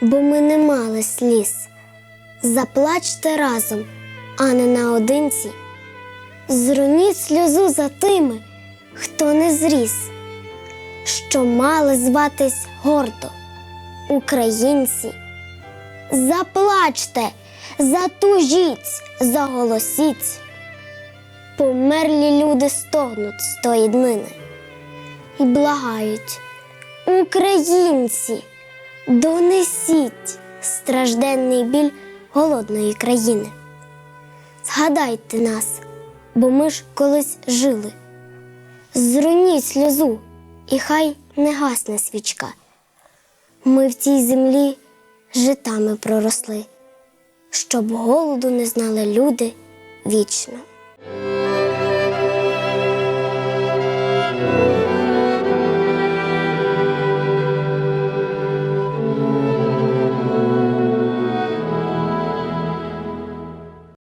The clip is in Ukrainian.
бо ми не мали сліз. Заплачте разом, а не наодинці. Зроніть сльозу за тими, хто не зріс, що мали зватись гордо українці. Заплачте, затужіть, заголосіть. Померлі люди стогнуть з тої днини і благають, українці, донесіть стражденний біль голодної країни. Згадайте нас, бо ми ж колись жили. Зруніть сльозу, і хай не гасне свічка. Ми в цій землі житами проросли, щоб голоду не знали люди вічно.